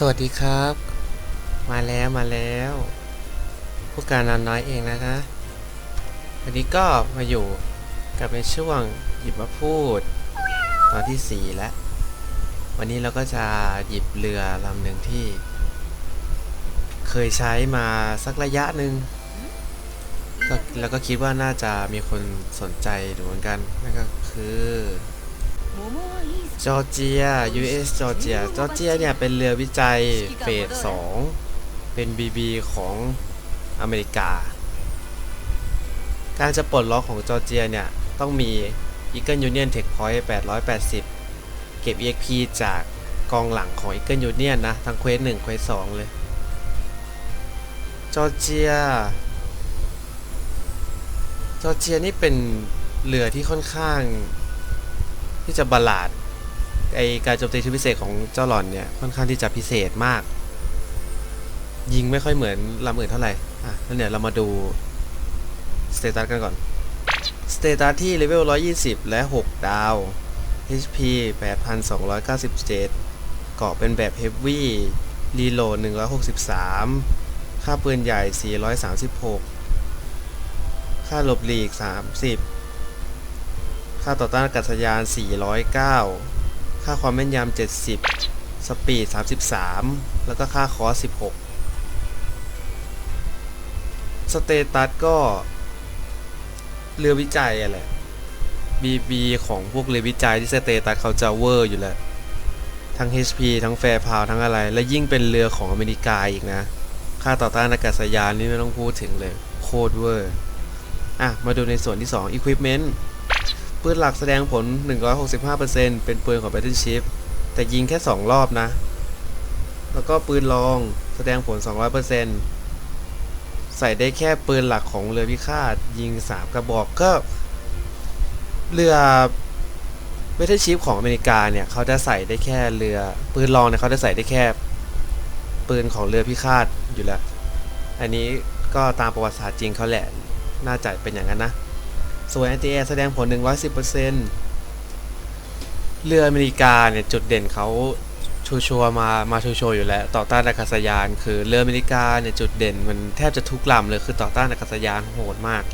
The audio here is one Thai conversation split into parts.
สวัสดีครับ มาแล้วมาแล้ว ผู้การนอนน้อยเองนะคะวันนี้ก็มาอยู่กับในช่วงหยิบมาพูด ตอนที่สี่แล้ว วันนี้เราก็จะหยิบเรือลำหนึ่งที่ เคยใช้มาสักระยะหนึ่งแล้วก็คิดว่าน่าจะมีคนสนใจดูเหมือนกันนั่นก็คือ จอร์เจีย US จอร์เจีย จอร์เจียเนี่ยเป็นเรือวิจัยเฟส2เป็น BB ของอเมริกา การจะปลดล็อกของจอร์เจียเนี่ย ต้องมี Eagle Union Tech Point 880 เก็บ EXP จากกองหลังของ Eagle Union นะ ทั้งเควส1เควส2เลย จอร์เจีย จอร์เจียนี่เป็นเรือที่ค่อนข้าง ที่จะบาลาดไอการโจมตีชุดพิเศษของเจ้าหลอนเนี่ยค่อนข้างที่จะพิเศษมาก ยิงไม่ค่อยเหมือนลำอื่นเท่าไหร่อะแล้วเนี่ยเรามาดูสเตตัสกันก่อนสเตตัสที่เลเวล 120 และ 6 ดาว HP 8,297 เกาะเป็นแบบ Heavy รีโหลด 163 ค่าปืนใหญ่ 436 ค่าหลบหลีก 30 ค่าต่อต้านอากาศยาน 409 ค่าความแม่นยำ 70 สปีด 33 แล้วก็ค่าคอส 16 สเตตัสก็เรือวิจัยอะแหละ BB ของพวกเรือวิจัยที่สเตตัสเขาจะเวอร์อยู่แล้ว ทั้ง HP ทั้งแฟร์พาวทั้งอะไร และยิ่งเป็นเรือของอเมริกาอีกนะ ค่าต่อต้านอากาศยานนี่ไม่ต้องพูดถึงเลย โคตรเวอร์ อะ มาดูในส่วนที่ 2 Equipment ปืนหลักแสดงผล 165%เป็นปืนของ Battleship แต่ยิงแค่ 2 รอบนะ แล้วก็ปืนรองแสดงผล 200%ใส่ได้แค่ปืนหลักของเรือพิฆาต ยิง 3 กระบอกก็ เรือ Battleship ของอเมริกาเนี่ยเขาจะใส่ได้แค่เรือปืนรองเนี่ยเขาจะใส่ได้แค่ ปืนของเรือพิฆาตอยู่แล้ว อันนี้ก็ตามประวัติศาสตร์จริงเขาแหละ น่าจะเป็นอย่างนั้นนะ ส่วน anti air แสดงผล 110%เรืออเมริกาเนี่ยจุดเด่นเขาชัวร์ๆมา มาชัวร์ๆอยู่แล้ว ต่อต้านอากาศยาน คือเรืออเมริกาเนี่ยจุดเด่นมันแทบจะทุกลำเลยคือต่อต้านอากาศยานโหดมาก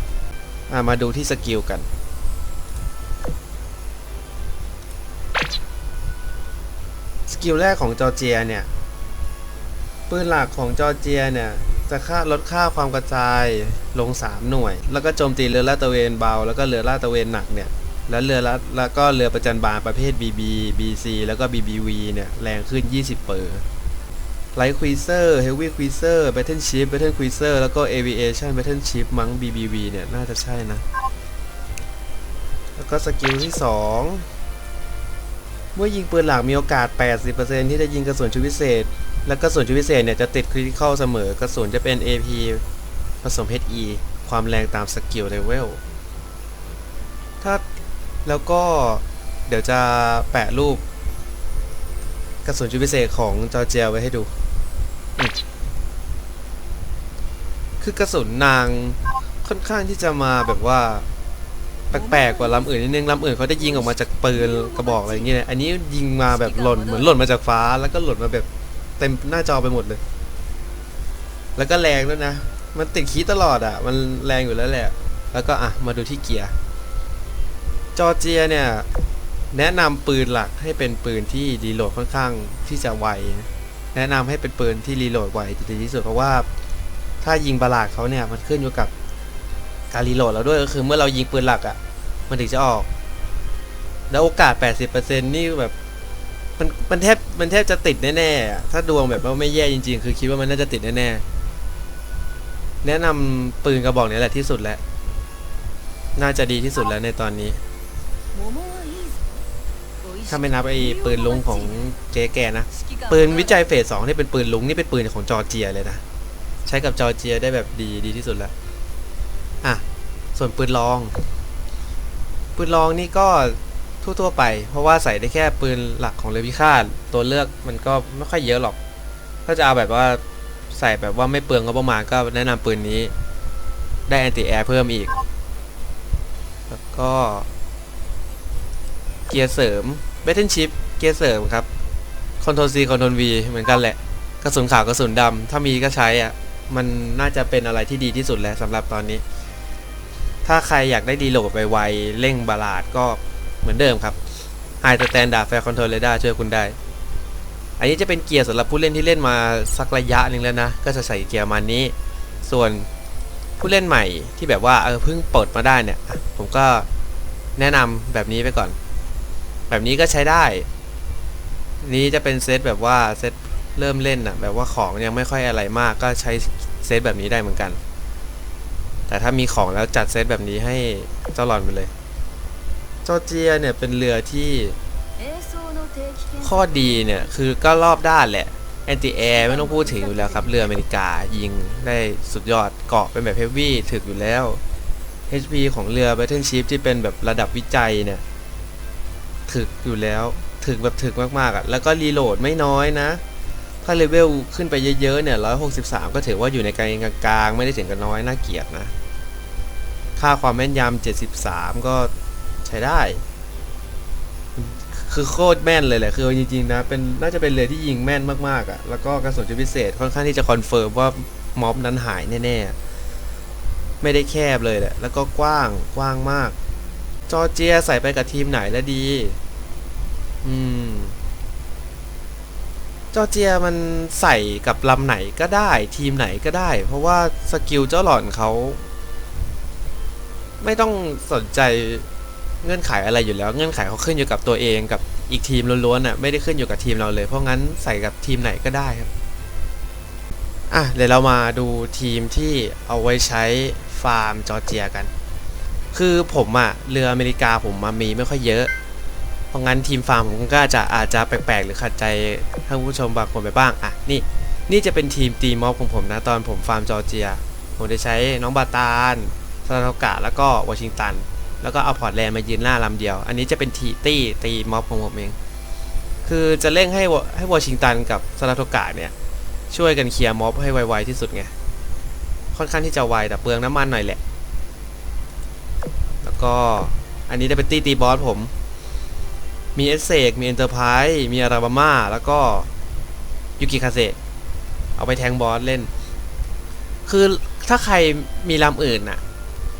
มาดูที่สกิลกันสกิลแรกของจอร์เจียเนี่ยปืนหลักของจอร์เจียเนี่ย จะค่าลดค่าความกระจายลง 3 หน่วย แล้วก็โจมตีเรือลาดตระเวนเบา แล้วก็เรือลาดตระเวนหนักเนี่ย แล้วเรือละแล้วก็เรือประจันบานประเภท BB BC แล้วก็ BBV เนี่ย แรงขึ้น 20 เปอร์ไลท์ควีเซอร์เฮฟวี่ควีเซอร์แบทเทิลชิพแบทเทิลควีเซอร์แล้วก็ Aviation แบทเทิลชิพมั้ง BBV เนี่ย น่าจะใช่นะ แล้วก็สกิลที่ 2 เมื่อยิงปืนหลักมีโอกาส 80%ที่จะยิงกระสุนชุดพิเศษ และกระสุนชุดพิเศษเนี่ยจะติดคริติคอลเสมอกระสุนจะเป็น AP ผสม HE ความแรงตามสกิลเลเวล ถ้าแล้วก็เดี๋ยวจะแปะรูป กระสุนชุดพิเศษของจอเจียไว้ให้ดู คือกระสุนนางค่อนข้างที่จะมาแบบว่า แปลกๆกว่าลำอื่นนิดนึงลำอื่นเขาได้ยิงออกมาจากปืนกระบอกอะไรอย่างเงี้ย อันนี้ยิงมาแบบหล่นเหมือนหล่นมาจากฟ้าแล้วก็หล่นมาแบบ ต็มหน้าจอไปหมดเลย แล้วก็แรงด้วยนะ มันติดคีย์ตลอดอะ มันแรงอยู่แล้วแหละ แล้วก็อะ มาดูที่เกียร์ จอเจียเนี่ย แนะนำปืนหลักให้เป็นปืนที่รีโหลดค่อนข้างที่จะไว แนะนำให้เป็นปืนที่รีโหลดไวดีที่สุดเพราะว่า ถ้ายิงบาลาดเขาเนี่ยมันขึ้นอยู่กับการรีโหลดเราด้วยก็คือเมื่อเรายิงปืนหลักอะ่ะ มันถึงจะออก แล้วโอกาส 80%นี่แบบ มันมันแทบมันแทบจะติดแน่ๆอะถ้าดวงแบบว่าไม่แย่จริง ๆ คือคิดว่ามันน่าจะติดแน่ๆแนะนำปืนกระบอกนี้แหละที่สุดแล้ว น่าจะดีที่สุดแล้วในตอนนี้ ถ้าไม่นับไอ้ปืนลุงของเจ๊แกนะ ปืนวิจัยเฟสสองนี่เป็นปืนลุงนี่เป็นปืนของจอร์เจียเลยนะ ใช้กับจอร์เจียได้แบบดีดีที่สุดแล้ว อะ ส่วนปืนลอง ปืนลองนี่ก็ ทั่วๆไป เพราะว่าใส่ได้แค่ปืนหลักของเรือพิฆาตตัวเลือกมันก็ไม่ค่อยเยอะหรอก ถ้าจะเอาแบบว่าใส่แบบว่าไม่เปลืองงบประมาณก็แนะนำปืนนี้ ได้แอนติแอร์เพิ่มอีก แล้วก็ เกียร์เสริม b a t t l e Chip เกียร์เสริมครับ Ctrl C Ctrl V เหมือนกันแหละ กระสุนขาวกระสุนดำถ้ามีก็ใช้อะ มันน่าจะเป็นอะไรที่ดีที่สุดแล้วสำหรับตอนนี้ ถ้าใครอยากได้ดีโหลดไวๆเร่งบาลาดก็ เหมือนเดิมครับ High Standard Fair Control Radar ช่วยคุณได้ อันนี้จะเป็นเกียร์สำหรับผู้เล่นที่เล่นมาสักระยะหนึ่งแล้วนะ ก็จะใส่เกียร์มานี้ ส่วนผู้เล่นใหม่ที่แบบว่าเออเพิ่งเปิดมาได้เนี่ย ผมก็แนะนำแบบนี้ไปก่อน แบบนี้ก็ใช้ได้ นี้จะเป็นเซตแบบว่าเซตเริ่มเล่นอะแบบว่าของยังไม่ค่อยอะไรมากก็ใช้เซตแบบนี้ได้เหมือนกัน แต่ถ้ามีของแล้วจัดเซตแบบนี้ให้เจ้าหลอนไปเลย จอร์เจียเนี่ยเป็นเรือที่ข้อดีเนี่ยคือก็รอบด้านแหละแอนติแอร์ไม่ต้องพูดถึงอยู่แล้วครับ เรืออเมริกายิงได้สุดยอดเกาะเป็นแบบเฮฟวี่ถึกอยู่แล้ว HP ของเรือ Battleship ที่เป็นแบบระดับวิจัยเนี่ย ถึกอยู่แล้วถึกแบบถึกมากๆอะ แล้วก็รีโหลดไม่น้อยนะ ถ้าเลเวลขึ้นไปเยอะๆเนี่ย 163 ก็ถือว่าอยู่ในกลางกลางๆไม่ได้ถึงกับน้อยน่าเกลียดนะ ค่าความแม่นยำ73 ก็ใช้ได้ คือโคตรแม่นเลยแหละ คือจริงๆนะ เป็นน่าจะเป็นเรือที่ยิงแม่นมากๆอะ่ะ แล้วก็กระสุนจุดพิเศษค่อนข้างที่จะคอนเฟิร์มว่าม็อบนั้นหายแน่ๆ ไม่ได้แคบเลยแหละ แล้วก็กว้างกว้างมาก จอเจียใส่ไปกับทีมไหนแล้วดี อืมจอเจียมันใส่กับลำไหนก็ได้ ทีมไหนก็ได้ เพราะว่าสกิลเจ้าหล่อนเขา ไม่ต้องสนใจ เงื่อนไขอะไรอยู่แล้ว เงื่อนไขเขาขึ้นอยู่กับตัวเองกับอีกทีมล้วนๆน่ะไม่ได้ขึ้นอยู่กับทีมเราเลย เพราะงั้นใส่กับทีมไหนก็ได้ครับอะเดี๋ยวเรามาดูทีมที่เอาไว้ใช้ฟาร์มจอร์เจียกัน คือผมอะเรืออเมริกาผมมามีไม่ค่อยเยอะ เพราะงั้นทีมฟาร์มผมก็อาจจะอาจจะแปลกๆ หรือขัดใจท่านผู้ชมบางคนไปบ้างอะนี่นี่จะเป็นทีมตีมอบของผมนะตอนผมฟาร์มจอร์เจีย ผมจะใช้น้องบาตาลซาโตกะแล้วก็วอชิงตัน แล้วก็เอาพอร์ตแลนด์มายืนหน้าลำเดียว อันนี้จะเป็นทีตี้ตีม็อบของผมเอง คือจะเร่งให้ให้วอชิงตันกับซาโตกะเนี่ย ช่วยกันเคลียร์ม็อบให้ไวๆที่สุดไง ค่อนข้างที่จะไวแต่เปลืองน้ำมันหน่อยแหละ แล้วก็อันนี้จะเป็นตีตีบอสผม มีเอสเซกมีเอ็นเตอร์ไพรส์มีอาราบามาแล้วก็ยูกิคาเซเอาไปแทงบอสเล่น คือถ้าใครมีลำอื่นน่ะ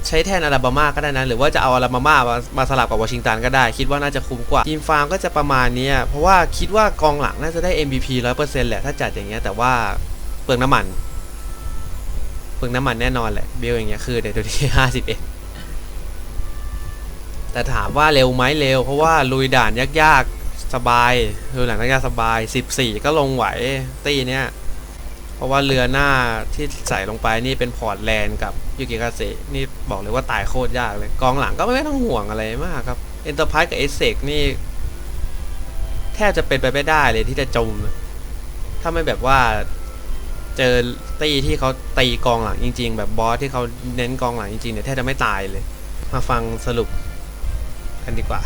ใช้แทนอาราบามาก็ได้นะ หรือว่าจะเอาอาราบามามามาสลับกับวอชิงตันก็ได้ คิดว่าน่าจะคุ้มกว่าทีมฟาร์มก็จะประมาณนี้เพราะว่าคิดว่ากองหลังน่าจะได้ MVP 100%แหละถ้าจัดอย่างเงี้ยแต่ว่าเปลืองน้ำมันเปลืองน้ำมันแน่นอนแหละเบลอย่างเงี้ยคือเดี๋ยวตัวที่51 แต่ถามว่าเร็วไหมเร็ว เพราะว่าลุยด่านยากๆสบายลุยด่านยากๆสบาย 14 ก็ลงไหวตีเนี้ย เพราะว่าเรือหน้าที่ใส่ลงไปนี่เป็นพอร์ตแลนด์กับยูกิคาเซนี่บอกเลยว่าตายโคตรยากเลย กองหลังก็ไม่ต้องห่วงอะไรมากครับเอ็นเตอร์ไพรส์กับเอเซกนี่ แทบจะเป็นไปไม่ได้เลยที่จะจม ถ้าไม่แบบว่าเจอตีที่เขาตีกองหลังจริง ๆ แบบบอสที่เขาเน้นกองหลังจริงๆเนี่ยแทบจะไม่ตายเลย มาฟังสรุปกันดีกว่า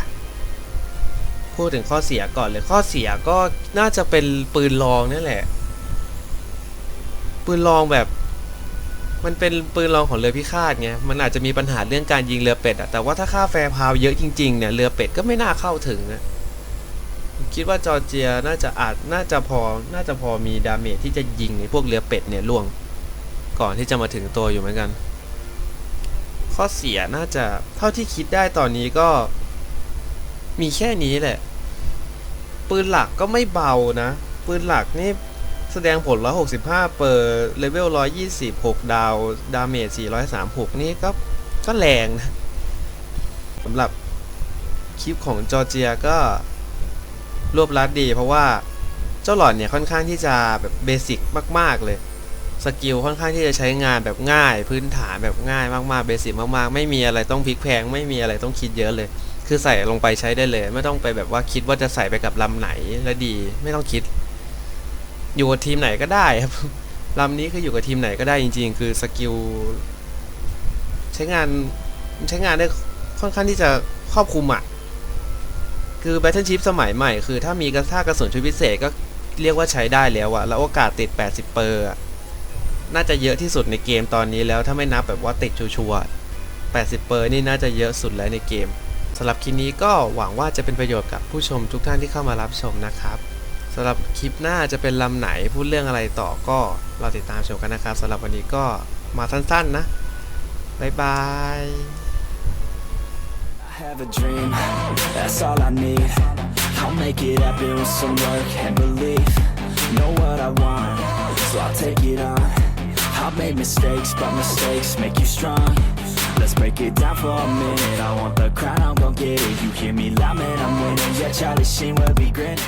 พูดถึงข้อเสียก่อนเลยข้อเสียก็น่าจะเป็นปืนลองนี่แหละ ปืนลองแบบ มันเป็นปืนลองของเรือพิฆาตไงมันอาจจะมีปัญหาเรื่องการยิงเรือเป็ดอะแต่ว่าถ้าค่าแฟร์พาวเยอะจริงๆเนี่ยเรือเป็ดก็ไม่น่าเข้าถึงนะคิดว่าจอร์เจียน่าจะอาจน่าจะพอน่าจะพอมีดาเมจที่จะยิงในพวกเรือเป็ดเนี่ยล่วง ก่อนที่จะมาถึงตัวอยู่เหมือนกัน ข้อเสียน่าจะเท่าที่คิดได้ตอนนี้ก็ มีแค่นี้แหละ ปืนหลักก็ไม่เบานะ ปืนหลักนี่ แสดงผล 165 เปอร์เลเวล 126 ดาว ดาเมจ 436 นี่ก็ก็แรงนะสำหรับคลิปของจอร์เจียก็รวบรัดดี เพราะว่าเจ้าหลอดเนี่ยค่อนข้างที่จะแบบเบสิกมาก ๆ เลย สกิลค่อนข้างที่จะใช้งานแบบง่าย พื้นฐานแบบง่ายมากๆเบสิกมากๆ ไม่มีอะไรต้องพลิกแพง ไม่มีอะไรต้องคิดเยอะเลย คือใส่ลงไปใช้ได้เลย ไม่ต้องไปแบบว่าคิดว่าจะใส่ไปกับลำไหนแล้วดีไม่ต้องคิด อยู่กับทีมไหนก็ได้ครับลำนี้คืออยู่กับทีมไหนก็ได้จริง ๆ คือสกิลใช้งานใช้งานได้ค่อนข้างที่จะครอบคลุมอะ คือ Battleship สมัยใหม่ คือถ้ามีกระท่ากระสุนชุดพิเศษก็เรียกว่าใช้ได้แล้วอะแล้วโอกาสติด 80 เปอร์น่าจะเยอะที่สุดในเกมตอนนี้แล้วถ้าไม่นับแบบว่าติดชัวร์80 เปอร์นี่น่าจะเยอะสุดแล้วในเกมสำหรับคลิปนี้ก็หวังว่าจะเป็นประโยชน์กับผู้ชมทุกท่านที่เข้ามารับชมนะครับ สำหรับคลิปหน้าจะเป็นลำไหนพูดเรื่องอะไรต่อก็เราติดตามชมกันนะครับสำหรับวันนี้ก็มาสั้นๆนะ บ๊ายบาย have a dream, that's all I need. I'll make it happen with some work and belief. Know what I want, so I'll take it on. I've made mistakes, but mistakes make you strong. Let's break it down for a minute. I want the crown, I'm gon' get it. You hear me loud, man, I'm winning. Yeah, Charlie Sheen will be grinning.